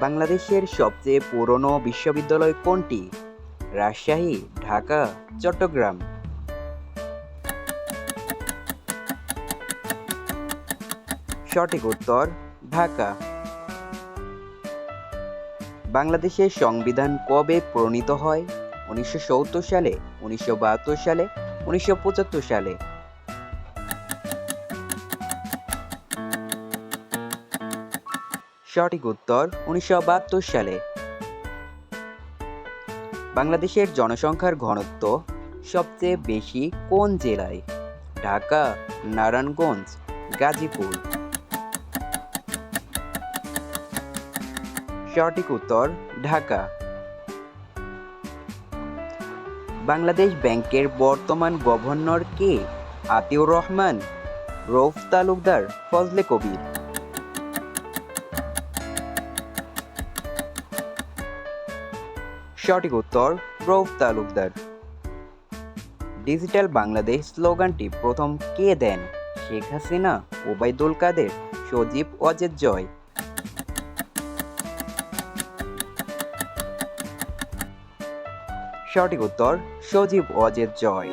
বাংলাদেশের সবচেয়ে পুরনো বিশ্ববিদ্যালয় কোনটি? রাজশাহী, ঢাকা, চট্টগ্রাম। সঠিক উত্তর, ঢাকা। বাংলাদেশের সংবিধান কবে প্রণীত হয়? উনিশশো সত্তর সালে, উনিশশো বাহাত্তর সালে, উনিশশো পঁচাত্তর সালে। সঠিক উত্তর উনিশশো বাহাত্তর সালে। বাংলাদেশের জনসংখ্যার ঘনত্ব সবচেয়ে বেশি কোন জেলায়? ঢাকা, নারায়ণগঞ্জ, গাজীপুর। সঠিক উত্তর ঢাকা। বাংলাদেশ ব্যাংকের বর্তমান গভর্নর কে? আতিউর রহমান। রৌফ তালুকদার, ফজলে কবির। সঠিক উত্তর প্রৌফ তালুকদার। ডিজিটাল বাংলাদেশ স্লোগানটি প্রথম কে দেন? শেখ হাসিনা, ওবায়দুল কাদের, সজীব অজেদ জয়। সঠিক উত্তর সজীব অজেদ জয়।